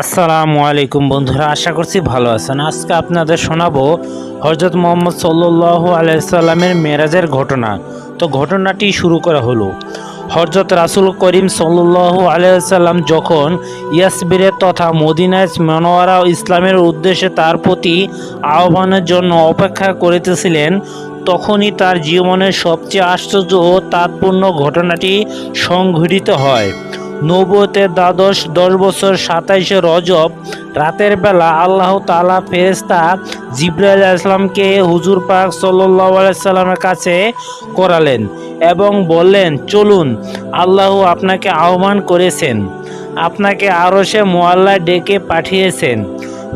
আসসালামু আলাইকুম বন্ধুরা, আশা করছি ভালো আছেন। আজকে আপনাদের শোনাবো হজরত মোহাম্মদ সাল্লু আলাইসাল্লামের মেরাজের ঘটনা। তো ঘটনাটি শুরু করা হলো। হজরত রাসুল করিম সাল্লু আলাইসাল্লাম যখন ইয়াসবিরের তথা মদিনায় মনোয়ারা ইসলামের উদ্দেশ্যে তার প্রতি আহ্বানের জন্য অপেক্ষা করিতেছিলেন, তখনই তার জীবনের সবচেয়ে আশ্চর্য ও তাৎপূর্ণ ঘটনাটি সংঘটিত হয়। নবতের দ্বাদশ দশ বছর সাতাইশে রজব, রাতের বেলা আল্লাহ তালা ফেরেস্তা জিব্রাইল ইসলামকে হুজুর পাক সাল্লাহ সাল্লামের কাছে করালেন এবং বললেন, চলুন, আল্লাহ আপনাকে আহ্বান করেছেন। আপনাকে আরও সে মোয়াল্লায় ডেকে পাঠিয়েছেন।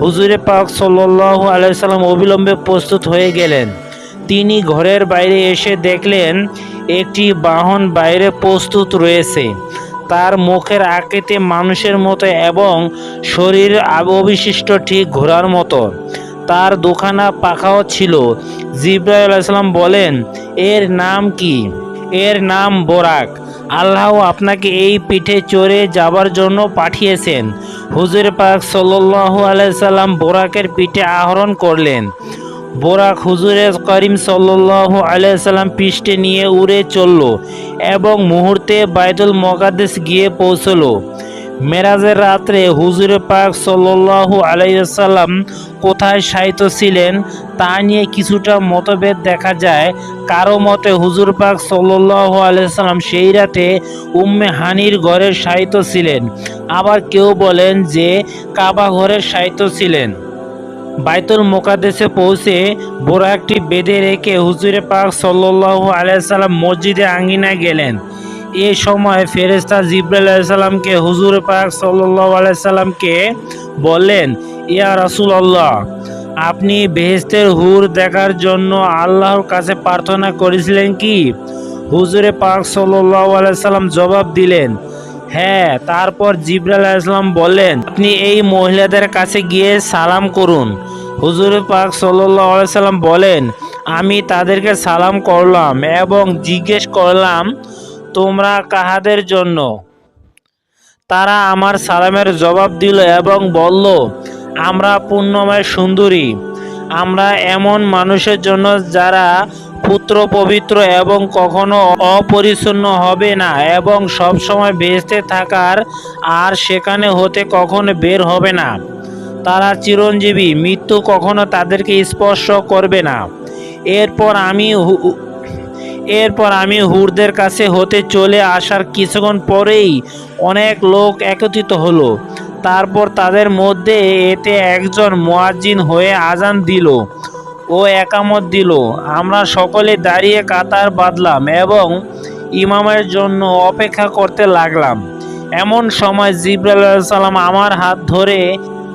হুজুরে পাক সাল্লাহ আলাইসাল্লাম অবিলম্বে প্রস্তুত হয়ে গেলেন। তিনি ঘরের বাইরে এসে দেখলেন, একটি বাহন বাইরে প্রস্তুত রয়েছে। তার মুখের আকৃতি মানুষের মতো এবং শরীর অবশিষ্ট ঠিক ঘোড়ার মতো। তার দুখানা পাখাও ছিল। জিব্রাইল ইসলাম বলেন, এর নাম কি? এর নাম বোরাক। আল্লাহ আপনাকে এই পিঠে চড়ে যাবার জন্য পাঠিয়েছেন। হুজুর পাক সাল্লাহ আলাইসাল্লাম বোরাকের পিঠে আহরণ করলেন। বোরাক হুজুরে করিম সাল্লাহ আলাইসাল্লাম পৃষ্ঠে নিয়ে উড়ে চলল এবং মুহূর্তে বাইতুল মকাদ্দেস গিয়ে পৌঁছলো। মেরাজের রাত্রে হুজুরে পাক সাল্লাহু আলাইসাল্লাম কোথায় শায়িত ছিলেন তা নিয়ে কিছুটা মতভেদ দেখা যায়। কারও মতে হুজুর পাক সাল্লাহু আলাইসাল্লাম সেই রাতে উম্মে হানির ঘরে শায়িত ছিলেন। আবার কেউ বলেন যে কাবা ঘরে শায়িত ছিলেন। বাইতুল মোকাদ্দেসে পৌঁছে বড় একটি বেঁধে রেখে হুজুরে পাক সাল্লাহু আলাইসাল্লাম মসজিদে আঙ্গিনায় গেলেন। এ সময় ফেরেস্তা জিব্রাইল আলাইসাল্লামকে হুজুর পাক সাল্লাহ আলাইসাল্লামকে বললেন, ইয়া রাসুল আল্লাহ আপনি বেহেস্তের হুর দেখার জন্য আল্লাহর কাছে প্রার্থনা করেছিলেন কি? হুজুরে পাক সাল্লাহ আলাইসাল্লাম জবাব দিলেন হ্যাঁ তারপর জিব্রাইল আলাইসাল্লাম বললেন, আপনি এই মহিলাদের কাছে গিয়ে সালাম করুন। হুজুর পাক সাল্লাহ সাল্লাম বলেন, আমি তাদেরকে সালাম করলাম এবং জিজ্ঞেস করলাম, তোমরা কাহাদের জন্য? তারা আমার সালামের জবাব দিল এবং বলল, আমরা পুণ্যময় সুন্দরী। আমরা এমন মানুষের জন্য যারা পুত্র পবিত্র এবং কখনো অপরিচ্ছন্ন হবে না এবং সব সময় বেহেস্তে থাকার আর সেখানে হতে কখনো বের হবে না। তারা চিরঞ্জীবী, মৃত্যু কখনো তাদেরকে স্পর্শ করবে না। এরপর আমি এরপর আমি হুরদের কাছে হতে চলে আসার কিছুক্ষণ পরেই অনেক লোক একত্রিত হলো। তারপর তাদের মধ্যে এতে একজন মুয়াজ্জিন হয়ে আজান দিল। ও একামত দিল। আমরা সকলে দাঁড়িয়ে কাতার বাঁধলাম এবং ইমামের জন্য অপেক্ষা করতে লাগলাম। এমন সময় জিব্রাইল সালাম আমার হাত ধরে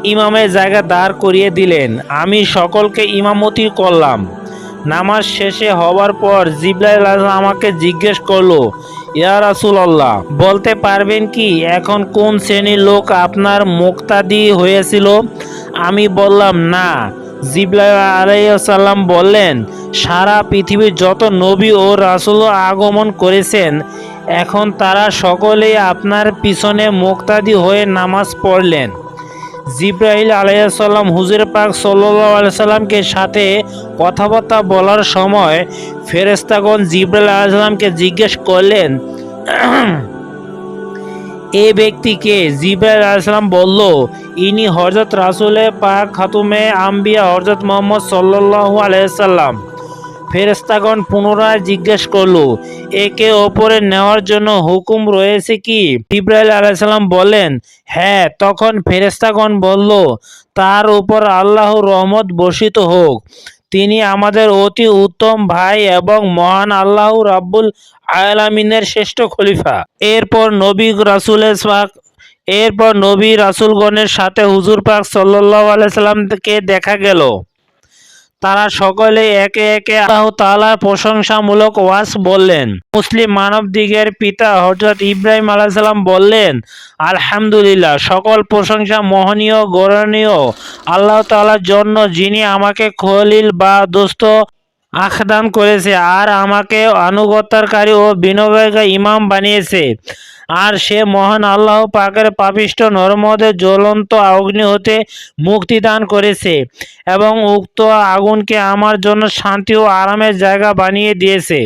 ইমামের জায়গা দাঁড় করিয়ে দিলেন। আমি সকলকে ইমামতি করলাম। নামাজ শেষে হওয়ার পর জিব্রাইল আমাকে জিজ্ঞেস করল, ইয়া রাসূলুল্লাহ, বলতে পারবেন কি, এখন কোন শ্রেণির লোক আপনার মুক্তাদি হয়েছিল? আমি বললাম, না। জিব্রাইল আলাইসাল্লাম বললেন, সারা পৃথিবীর যত নবী ও রাসূল আগমন করেছেন, এখন তারা সকলেই আপনার পিছনে মুক্তাদি হয়ে নামাজ পড়লেন। জিব্রাহিল আলাইসাল্লাম হুজুর পাক সাল্লাহ আলাইসাল্লামকে সাথে কথাবার্তা বলার সময় ফেরেস্তাগণ জিব্রাইল আলাইসাল্লামকে জিজ্ঞেস করলেন এ ব্যক্তিকে জিব্রাইল আলাইসাল্লাম বলল, ইনি হজরত রাসুলে পাক খাতুমে আম্বিয়া হজরত মোহাম্মদ সাল্লাহ আলাইসাল্লাম ফেরেস্তাগণ পুনরায় জিজ্ঞেস করল, একে ওপরে নেওয়ার জন্য হুকুম রয়েছে কি? ইব্রাহিম আলাইসাল্লাম বলেন হ্যাঁ। তখন ফেরেস্তাগণ বলল, তার উপর আল্লাহর রহমত বর্ষিত হোক। তিনি আমাদের অতি উত্তম ভাই এবং মহান আল্লাহ রাব্বুল আয়ালামিনের শ্রেষ্ঠ খলিফা। এরপর নবী রাসুলের এরপর নবী রাসুলগণের সাথে হুজুর পাক সাল্লাহ আলাইসাল্লামকে দেখা গেল। তারা সকলে একে একে আল্লাহ তালার প্রশংসামূলক ওয়াজ বললেন। মুসলিম মানব দিগের পিতা হজরত ইব্রাহিম আলাইসাল্লাম বললেন, আলহামদুলিল্লাহ, সকল প্রশংসা মহনীয়, গরণীয় আল্লাহ তালার জন্য যিনি আমাকে খলিল বা দোস্ত আখদান করেছে আর আমাকে আনুগত্যকারী ও বিনয়কারী ইমাম বানিয়েছে। আর সে মহান আল্লাহ পাকের পাপিষ্ট নর্মদের জ্বলন্ত অগ্নি হতে মুক্তি দান করেছে এবং উক্ত আগুনকে আমার জন্য শান্তি ও আরামের জায়গা বানিয়ে দিয়েছে।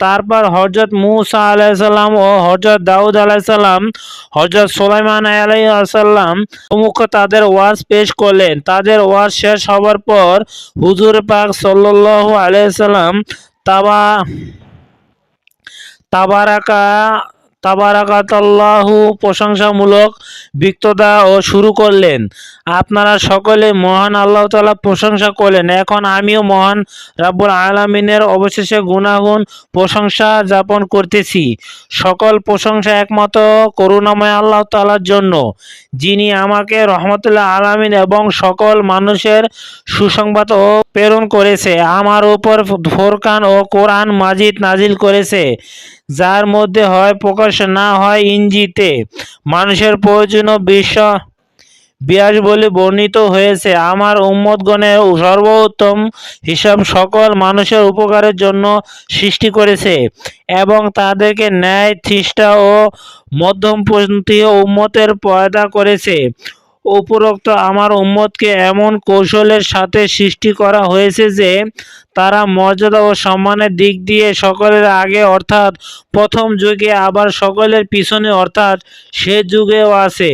তারপর হজরত মুসা আলাইসাল্লাম ও হজরত দাউদ আলাইসাল্লাম হজরত সোলাইমান আলাইসাল্লাম প্রমুখ তাদের ওয়াজ পেশ করলেন। তাদের ওয়াজ শেষ হওয়ার পর হুজুর পাক সাল্লাল্লাহু আলাইসাল্লাম তাবা, তাবারাকা, তাবারাকাতাল্লাহু প্রশংসামূলক বক্তৃতা ও শুরু করলেন। আপনারা সকলে মহান আল্লাহ তাআলা প্রশংসা করলেন। এখন আমিও মহান রাব্বুল আলামিনের অবশেষে গুণাগুণ প্রশংসা যাপন করতেছি। সকল প্রশংসা একমাত্র করুণাময় আল্লাহ তাআলার জন্য, যিনি আমাকে রহমতুল্লাহ আলামিন এবং সকল মানুষের সুসংবাদ ও প্রেরণ করেছে, আমার উপর ফোরকান ও কোরআন মাজিদ নাজিল করেছে, যার মধ্যে হয় প্রকাশ, না হয় ইঞ্জিতে। মানুষের প্রয়োজনীয় বিশ্ব বিয়াস বলে বর্ণিত হয়েছে, আমার উম্মতগণের সর্বোত্তম হিসাব সকল মানুষের উপকারের জন্য সৃষ্টি করেছে এবং তাদেরকে ন্যায় থিষ্টা ও মধ্যমপন্থী উম্মতের পয়দা করেছে। উপরোক্ত, আমার উম্মতকে এমন কৌশলের সাথে সৃষ্টি করা হয়েছে যে তারা মর্যাদা ও সম্মানের দিক দিয়ে সকলের আগে, অর্থাৎ প্রথম যুগে, আবার সকলের পিছনে, অর্থাৎ সে যুগেও আছে।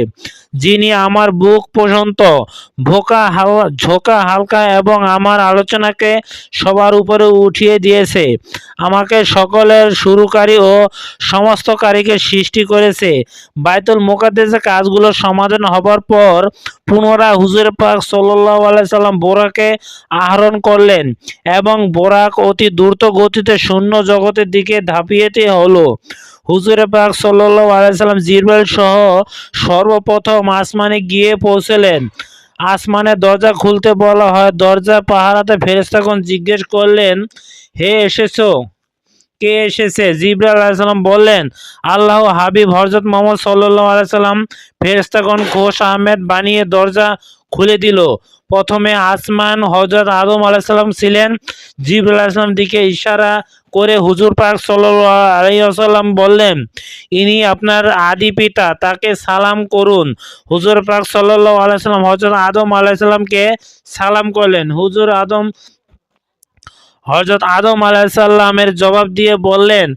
যিনি আমার বুক পর্যন্ত ভোকা হাল, ঝোঁকা, হালকা এবং আমার আলোচনাকে সবার উপরে উঠিয়ে দিয়েছে, আমাকে সকলের শুরুকারী ও সমস্তকারীকে সৃষ্টি করেছে। বাইতুল মোকাদ্দেসে কাজগুলো সমাধান হবার পর পুনরায় হুজুর পাক সাল্লাহ আলাইসাল্লাম বোরাকে আহরণ করলেন এবং বোরাক অতি দ্রুত গতিতে শূন্য জগতের দিকে ধাপিয়েতে হলো। হুজুরে পাক সাল্লাহ আলাইসাল্লাম জিরবেল সহ সর্বপ্রথম আসমানে গিয়ে পৌঁছলেন। আসমানের দরজা খুলতে বলা হয়, দরজা পাহারাতে ফেরেস্তাগণ জিজ্ঞেস করলেন, হে এসেছ? কে এসেছে? জিব্রাইল আলাইসাল্লাম বললেন আল্লাহ হাবিব হজরত মোহাম্মদ সাল্লাহ আলাইসাল্লাম ফেরেস্তাগণ ঘোষ আহমেদ বানিয়ে দরজা খুলে দিল। প্রথমে আসমান হজরত আদম আলাইসাল্লাম ছিলেন। জিব্রাইল আলাইসাল্লাম দিকে ইশারা করে হুজুর পাক সাল্লাম বললেন, ইনি আপনার আদি পিতা, তাকে সালাম করুন। হুজুর পাক সাল্লাহ আলাইসাল্লাম হজরত আদম আলাইসাল্লামকে সালাম করলেন। হুজুর আদম হজরত আদম আলাইসাল্লামের জবাব দিয়ে বললেন,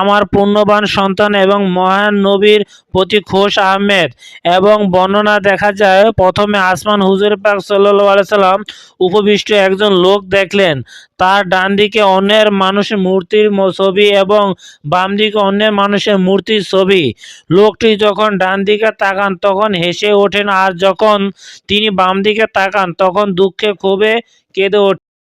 আমার পুণ্যবান সন্তান এবং মহান নবীর প্রতি খোশ আহমেদ। এবং বর্ণনা দেখা যায়, প্রথমে আসমান হুজুর পাক সাল্লু আলাইসাল্লাম উপবিষ্ট একজন লোক দেখলেন। তার ডান দিকে অন্যের মানুষের মূর্তির ছবি এবং বাম দিকে অন্যের মানুষের মূর্তির ছবি। লোকটি যখন ডান দিকে তাকান, তখন হেসে ওঠেন, আর যখন তিনি বাম দিকে তাকান, তখন দুঃখে ক্ষোভে কেঁদে ওঠেন।